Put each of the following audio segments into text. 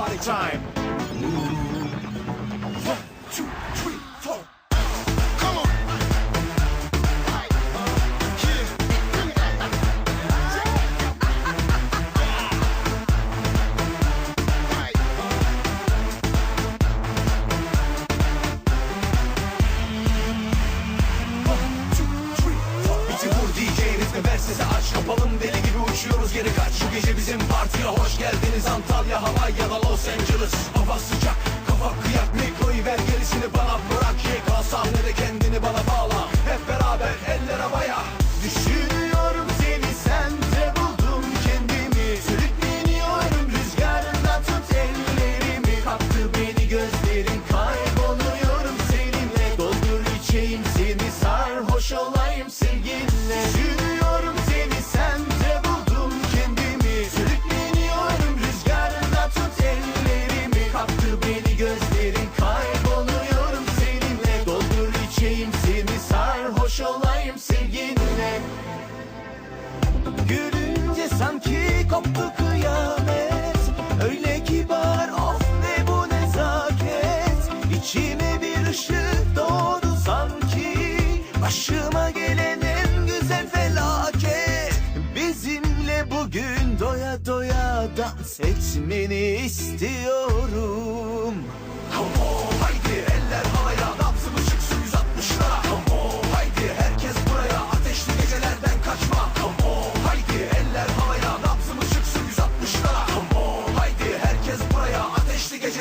party time. One, two, three, aç. Kapalım deli gibi uçuyoruz. Geri kaç. Şu gece bizim partiye hoş geldiniz. Antalya, Hawaii ya da Los Angeles. Hava sıcak, Gülünce sanki koptu kıyamet. Öyle kibar of ne bu nezaket. İçime bir ışık doğdu sanki. Başıma gelen en güzel felaket. Bizimle bugün doya doya dans etmeni istiyorum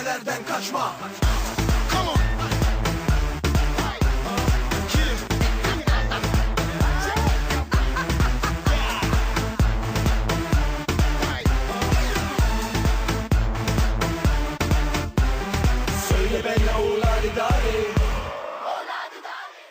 Haberlerden kaçma.